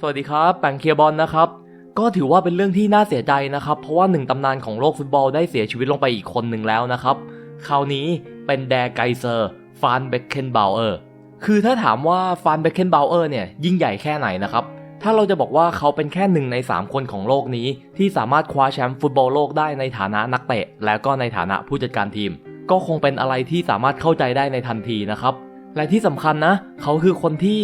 สวัสดีครับแปงเคียบอลนะครับ ก็ถือว่าเป็นเรื่องที่น่าเสียใจนะครับ เพราะว่าหนึ่งตำนานของโลกฟุตบอลได้เสียชีวิตลงไปอีกคนหนึ่งแล้วนะครับ คราวนี้เป็นแดร์ไกเซอร์ฟานเบคเคนบาเออร์คือถ้าถามว่าฟานเบคเคนบาเออร์เนี่ยยิ่งใหญ่แค่ไหนนะครับ ถ้าเราจะบอกว่าเขาเป็นแค่หนึ่งใน 3 คนของโลกนี้ ที่สามารถคว้าแชมป์ฟุตบอลโลกได้ในฐานะนักเตะ และก็ในฐานะผู้จัดการทีม ก็คงเป็นอะไรที่สามารถเข้าใจได้ในทันทีนะครับ และที่สำคัญนะ เขาคือคนที่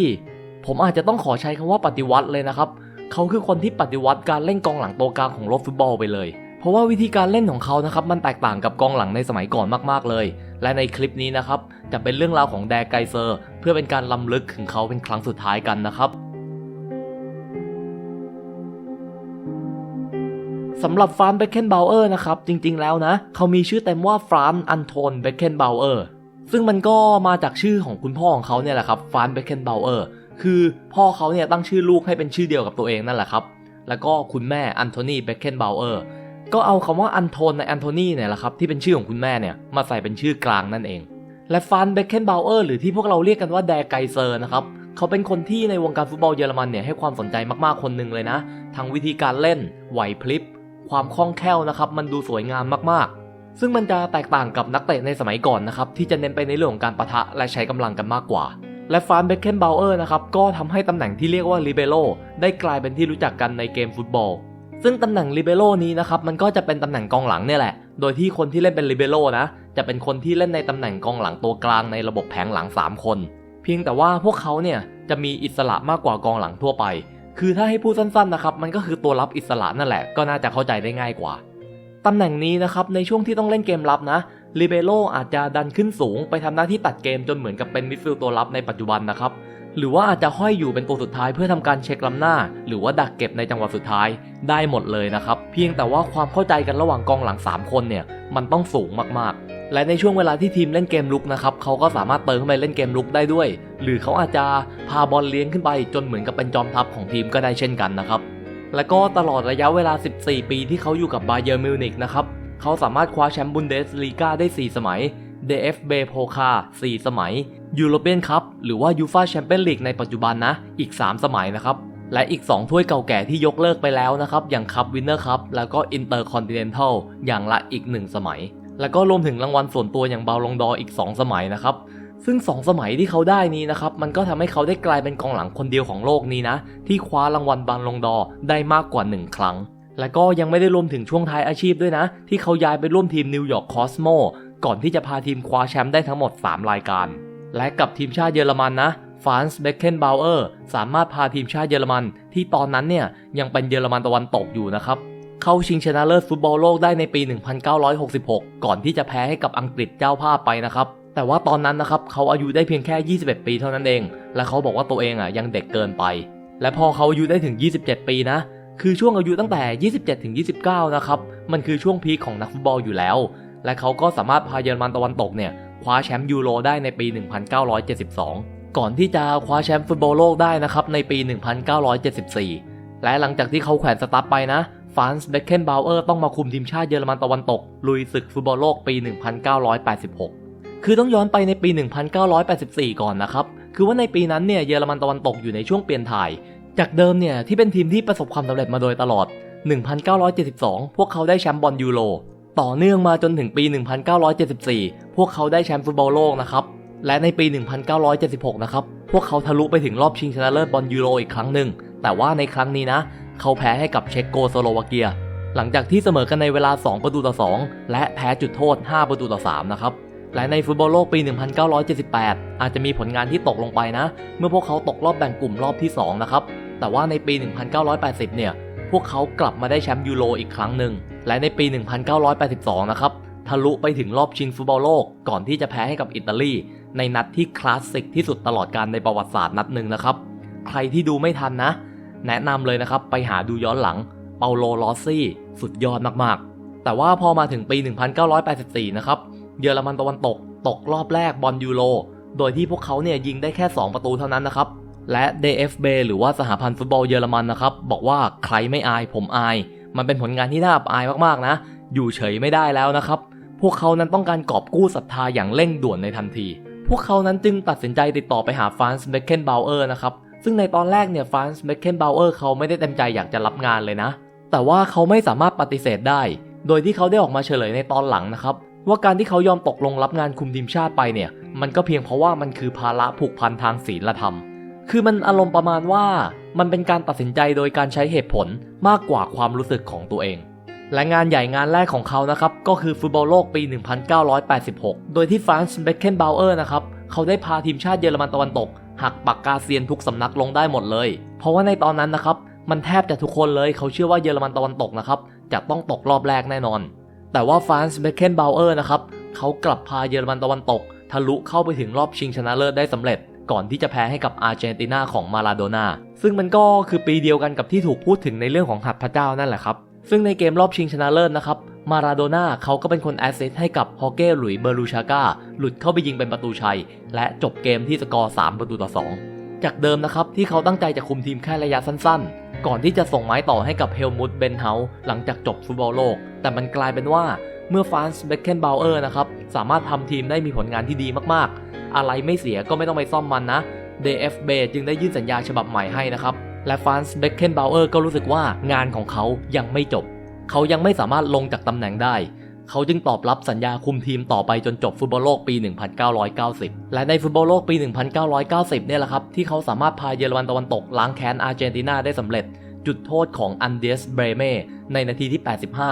ผมอาจจะต้องขอใช้คำว่าปฏิวัติเลยนะครับ เขาคือคนที่ปฏิวัติการเล่นกองหลังตัวกลางของโลกฟุตบอลไปเลย เพราะว่าวิธีการเล่นของเขานะครับมันแตกต่างกับกองหลังในสมัยก่อนมากๆเลย และในคลิปนี้นะครับจะเป็นเรื่องราวของแดร์ไกเซอร์ เพื่อเป็นการล้ำลึกถึงเขาเป็นครั้งสุดท้ายกันนะครับสำหรับฟรานเบคเคนบาวเออร์นะครับ จริงๆแล้วนะ เขามีชื่อเต็มว่าฟรานอันโทนเบคเคนบาวเออร์ซึ่งมันก็มาจากชื่อของคุณพ่อของเขาเนี่ยแหละครับฟรานเบคเคนบาวเออร์ คือพ่อเขาเนี่ยตั้งชื่อลูกให้เป็นชื่อเดียวกับตัวเองนั่นแหละครับ แล้วก็คุณแม่อันโทนีเบคเคนบาวเออร์ก็เอาคำว่าอันโทนในอันโทนีเนี่ยแหละครับที่เป็นชื่อของคุณแม่เนี่ยมาใส่เป็นชื่อกลางนั่นเอง และฟานเบคเคนบาวเออร์หรือที่พวกเราเรียกกันว่าแดร์ไกเซอร์นะครับเขาเป็นคนที่ในวงการฟุตบอลเยอรมันเนี่ยให้ความสนใจมากๆคนหนึ่งเลยนะ ทั้งวิธีการเล่น ไหวพลิบ ความคล่องแคล่วนะครับ มันดูสวยงามมากๆ ซึ่งมันจะแตกต่างกับนักเตะในสมัยก่อนนะครับ ที่จะเน้นไปในเรื่องของการประทะและใช้กำลังกันมากกว่า และฟานเบคเคนบาวเออร์นะครับก็ทำให้ตำแหน่งที่เรียกว่าลิเบโรได้กลายเป็นที่รู้จักกันในเกมฟุตบอล ซึ่งตำแหน่งลิเบโรนี้นะครับมันก็จะเป็นตำแหน่งกองหลังเนี่ยแหละ โดยที่คนที่เล่นเป็นลิเบโรนะจะเป็นคนที่เล่นในตำแหน่งกองหลังตัวกลางในระบบแผงหลัง 3 คน เพียงแต่ว่าพวกเขาเนี่ยจะมีอิสระมากกว่ากองหลังทั่วไป คือถ้าให้พูดสั้นๆนะครับมันก็คือตัวรับอิสระนั่นแหละก็น่าจะเข้าใจได้ง่ายกว่าตำแหน่งนี้นะครับในช่วงที่ต้องเล่นเกมรับนะ ลิเบโรอาจจะดันขึ้นสูงไปทำหน้าที่ตัดเกมจนเหมือนกับเป็นมิดฟิลด์ตัวรับในปัจจุบันนะครับ หรือว่าอาจจะห้อยอยู่เป็นตัวสุดท้ายเพื่อทำการเช็คล้ำหน้า หรือว่าดักเก็บในจังหวะสุดท้ายได้หมดเลยนะครับ เพียงแต่ว่าความเข้าใจกันระหว่างกองหลัง 3 คนเนี่ยมันต้องสูงมากๆและในช่วงเวลาที่ทีมเล่นเกมลุกนะครับเขาก็สามารถเติมเข้าไปเล่นเกมลุกได้ด้วย หรือเขาอาจจะพาบอลเลี้ยงขึ้นไปจนเหมือนกับเป็นจอมทัพของทีมก็ได้เช่นกันนะครับ และก็ตลอดระยะเวลา 14 ปีที่เขาอยู่กับบาเยอร์มิวนิกนะครับ เขาสามารถคว้าแชมป์บุนเดสลีกาได้ 4 สมัย DFB โพคา4สมัยยูโรเปียนคัพหรือว่ายูฟาแชมเปี้ยนลีกในปัจจุบันนะ อีก 3 สมัยนะครับ และอีก 2 ถ้วยเก่าแก่ที่ยกเลิกไปแล้วนะครับ อย่างคัพวินเนอร์คัพแล้วก็อินเตอร์คอนติเนนทัลอย่างละอีก 1 สมัย แล้วก็รวมถึงรางวัลส่วนตัวอย่างบาลงดออีก 2 สมัยนะครับซึ่ง 2 สมัยที่เขาได้นี้นะครับ มันก็ทำให้เขาได้กลายเป็นกองหลังคนเดียวของโลกนี้นะ ที่คว้ารางวัลบาลงดอได้มากกว่า 1 ครั้ง และก็ยังไม่ได้รวมถึงช่วงท้ายอาชีพด้วยนะ ที่เขาย้ายไปร่วมทีมนิวยอร์กคอสโมก่อนที่จะพาทีมคว้าแชมป์ได้ทั้งหมด 3 รายการ และกับทีมชาติเยอรมันนะฟานส์เบคเคนบาวเออร์สามารถพาทีมชาติเยอรมันที่ตอนนั้นเนี่ยยังเป็นเยอรมันตะวันตกอยู่นะครับ เข้าชิงชนะเลิศฟุตบอลโลกได้ในปี 1966 ก่อนที่จะแพ้ให้กับอังกฤษเจ้าภาพไปนะครับ แต่ว่าตอนนั้นนะครับเขาอายุได้เพียงแค่ 21 ปีเท่านั้นเอง และเขาบอกว่าตัวเองอะยังเด็กเกินไป และพอเขาอายุได้ถึง 27 ปีนะ คือช่วงอายุตั้งแต่ 27ถึง29 นะครับ มันคือช่วงพีคของนักฟุตบอลอยู่แล้ว และเขาก็สามารถพาเยอรมันตะวันตกเนี่ยคว้าแชมป์ยูโรได้ในปี 1972 ก่อนที่จะคว้าแชมป์ฟุตบอลโลกได้นะครับในปี 1974 และหลังจากที่เขาแขวนสตาร์ไปนะฟานส์เบคเคนบาวเออร์ต้องมาคุมทีมชาติเยอรมันตะวันตก ลุยศึกฟุตบอลโลกปี 1986 คือต้องย้อนไปในปี 1984 ก่อนนะครับ คือว่าในปีนั้นเนี่ยเยอรมันตะวันตกอยู่ในช่วงเปลี่ยนถ่าย จากเดิมเนี่ยที่เป็นทีมที่ประสบความสำเร็จมาโดยตลอด 1972 พวกเขาได้แชมป์บอลยูโร ต่อเนื่องมาจนถึงปี 1974 พวกเขาได้แชมป์ฟุตบอลโลกนะครับ และในปี 1976 นะครับ พวกเขาทะลุไปถึงรอบชิงชนะเลิศบอลยูโรอีกครั้งหนึ่ง แต่ว่าในครั้งนี้นะ เขาแพ้ให้กับเช็กโกสโลวาเกีย หลังจากที่เสมอกันในเวลา 2 ประตูต่อ 2 และแพ้จุดโทษ 5 ประตูต่อ 3 นะครับและในฟุตบอลโลกปี 1978 อาจจะมีผลงานที่ตกลงไปนะ เมื่อพวกเขาตกรอบแบ่งกลุ่มรอบที่ 2 นะครับ แต่ว่าในปี 1980 เนี่ย พวกเขากลับมาได้แชมป์ยูโรอีกครั้งหนึ่ง และในปี 1982 นะครับ ทะลุไปถึงรอบชิงฟุตบอลโลก ก่อนที่จะแพ้ให้กับอิตาลี ในนัดที่คลาสสิกที่สุดตลอดการในประวัติศาสตร์นัดหนึ่งนะครับ ใครที่ดูไม่ทันนะ แนะนำเลยนะครับ ไปหาดูย้อนหลัง เปาโล ลอสซี่ สุดยอดมากๆ แต่ว่าพอมาถึงปี 1984 นะครับ เยอรมันตะวันตก ตกรอบแรกบอลยูโร โดยที่พวกเขาเนี่ยยิงได้แค่ 2 ประตูเท่านั้นนะครับ และ DFB หรือว่าสหพันธ์ฟุตบอลเยอรมันนะครับ บอกว่าใครไม่อายผมอาย มันเป็นผลงานที่น่าอับอายมากๆนะ อยู่เฉยไม่ได้แล้วนะครับ พวกเขานั้นต้องการกอบกู้ศรัทธาอย่างเร่งด่วนในทันที พวกเขานั้นจึงตัดสินใจติดต่อไปหาฟรานซ์เบคเคนบาวเออร์นะครับ ซึ่งในตอนแรกเนี่ยฟรานซ์เบคเคนบาวเออร์เขาไม่ได้เต็มใจอยากจะรับงานเลยนะ แต่ว่าเขาไม่สามารถปฏิเสธได้ โดยที่เขาได้ออกมาเฉลยในตอนหลังนะครับว่าการที่เขายอมตกลงรับงานคุมทีมชาติไปเนี่ย มันก็เพียงเพราะว่ามันคือภาระผูกพันทางศีลธรรม คือมันอารมณ์ประมาณว่ามันเป็นการตัดสินใจโดยการใช้เหตุผลมากกว่าความรู้สึกของตัวเอง และงานใหญ่งานแรกของเขานะครับ ก็คือฟุตบอลโลกปี 1986 โดยที่ฟรานซ์เบคเคนบาวเออร์นะครับ เขาได้พาทีมชาติเยอรมันตะวันตก หักปากกาเซียนทุกสำนักลงได้หมดเลย เพราะว่าในตอนนั้นนะครับ มันแทบจะทุกคนเลยเขาเชื่อว่าเยอรมันตะวันตกนะครับจะต้องตกรอบแรกแน่นอน แต่ว่าฟรานซ์เบคเคนบาวเออร์นะครับเขากลับพาเยอรมันตะวันตก ทะลุเข้าไปถึงรอบชิงชนะเลิศได้สำเร็จ ก่อนที่จะแพ้ให้กับอาร์เจนตินาของมาลาโดนาซึ่งมันก็คือปีเดียวกันกับที่ถูกพูดถึงในเรื่องของหัดพระเจ้านั่นแหละครับ ซึ่งในเกมรอบชิงชนะเลิศนะครับมาราโดน่าเขาก็เป็นคนแอสเซสต์ให้กับฮอเก้หลุยเบอรูชาก้าหลุดเข้าไปยิงเป็นประตูชัย และจบเกมที่สกอร์ 3 ประตูต่อ 2 จากเดิมนะครับที่เขาตั้งใจจะคุมทีมแค่ระยะสั้นๆ ก่อนที่จะส่งไม้ต่อให้กับเฮลมุตเบนเฮาหลังจากจบฟุตบอลโลก แต่มันกลายเป็นว่าเมื่อฟรานซ์เบคเคนบาวเออร์นะครับสามารถทำทีมได้มีผลงานที่ดีมากๆ อะไรไม่เสียก็ไม่ต้องไปซ่อมมันนะ DFB จึงได้ยื่นสัญญาฉบับใหม่ให้นะครับ และฟรานซ์เบคเคนบาวเออร์ก็รู้สึกว่างานของเขายังไม่จบ เขายังไม่สามารถลงจากตำแหน่งได้ เขาจึงตอบรับสัญญาคุมทีมต่อไปจนจบฟุตบอลโลกปี 1990 และในฟุตบอลโลกปี 1990 เนี่ยแหละครับ ที่เขาสามารถพาเยอรมันตะวันตกล้างแค้นอาร์เจนตินาได้สำเร็จ จุดโทษของอันเดสเบรเม่ในนาทีที่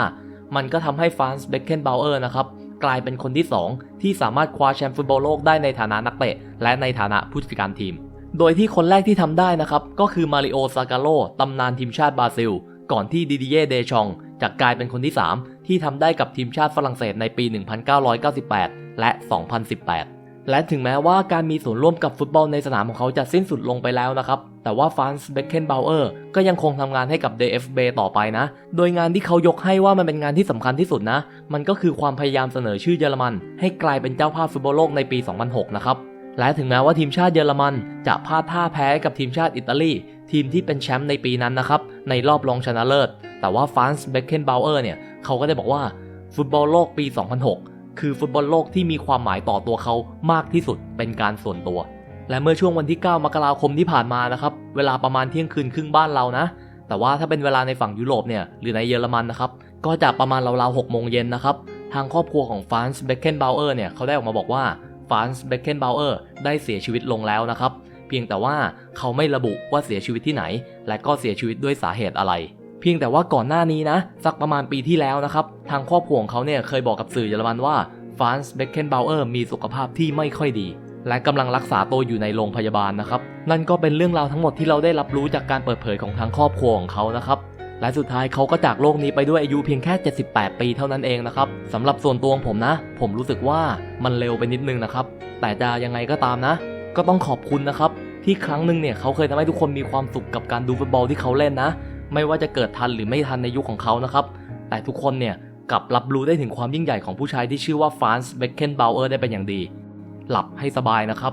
85 มันก็ทำให้ฟรานซ์เบคเคนบาวเออร์นะครับ กลายเป็นคนที่ 2 ที่สามารถคว้าแชมป์ฟุตบอลโลกได้ในฐานะนักเตะ และในฐานะผู้จัดการทีม โดยที่คนแรกที่ทำได้นะครับก็คือมาริโอซากาโลตำนานทีมชาติบราซิล ก่อนที่ดิดิเย่เดชองจะกลายเป็นคนที่ 3 ที่ทำได้กับทีมชาติฝรั่งเศสในปี 1998 และ 2018 และถึงแม้ว่าการมีส่วนร่วมกับฟุตบอลในสนามของเขาจะสิ้นสุดลงไปแล้วนะครับ แต่ว่าฟรานซ์เบคเคนบาวเออร์ก็ยังคงทำงานให้กับ DFB ต่อไปนะ โดยงานที่เขายกให้ว่ามันเป็นงานที่สำคัญที่สุดนะ มันก็คือความพยายามเสนอชื่อเยอรมัน ให้กลายเป็นเจ้าภาพฟุตบอลโลกในปี 2006 นะครับ และถึงแม้ว่าทีมชาติเยอรมันจะพลาดท่าแพ้กับทีมชาติอิตาลีทีมที่เป็นแชมป์ในปีนั้นนะครับ ในรอบรองชนะเลิศ แต่ว่าฟรานซ์เบคเคนบาวเออร์เนี่ยเขาก็ได้บอกว่าฟุตบอลโลกปี 2006 คือฟุตบอลโลกที่มีความหมายต่อตัวเขามากที่สุดเป็นการส่วนตัว และเมื่อช่วงวันที่ 9 มกราคมที่ผ่านมานะครับเวลาประมาณเที่ยงคืนครึ่งบ้านเรานะ แต่ว่าถ้าเป็นเวลาในฝั่งยุโรปเนี่ยหรือในเยอรมันนะครับก็จะประมาณราวๆ6โมงเย็นนะครับทางครอบครัวของฟรานซ์เบคเคนบาวเออร์เนี่ยเขาได้ออกมาบอกว่าฟรานซ์เบคเคนบาวเออร์ได้เสียชีวิตลงแล้วนะครับเพียงแต่ว่าเขาไม่ระบุว่าเสียชีวิตที่ไหน และก็เสียชีวิตด้วยสาเหตุอะไร เพียงแต่ว่าก่อนหน้านี้นะ สักประมาณปีที่แล้วนะครับ ทางครอบครัวของเขาเนี่ยเคยบอกกับสื่อเยอรมันว่าฟรานซ์เบคเคนบาวเออร์มีสุขภาพที่ไม่ค่อยดี และกำลังรักษาตัวอยู่ในโรงพยาบาลนะครับ นั่นก็เป็นเรื่องราวทั้งหมดที่เราได้รับรู้จากการเปิดเผยของทางครอบครัวของเขานะครับและสุดท้ายเขาก็จากโลกนี้ไปด้วยอายุเพียงแค่ 78 ปีเท่านั้นเองนะครับสำหรับส่วนตัวของผมนะ ผมรู้สึกว่ามันเร็วไปนิดนึงนะครับ แต่จะยังไงก็ตามนะ ก็ต้องขอบคุณนะครับ ที่ครั้งหนึ่งเนี่ยเขาเคยทำให้ทุกคนมีความสุขกับการดูฟุตบอลที่เขาเล่นนะ ไม่ว่าจะเกิดทันหรือไม่ทันในยุคของเขานะครับ แต่ทุกคนเนี่ยกลับรับรู้ได้ถึงความยิ่งใหญ่ของผู้ชายที่ชื่อว่าฟรานซ์เบคเคนเบลเออร์ได้เป็นอย่างดี หลับให้สบายนะครับ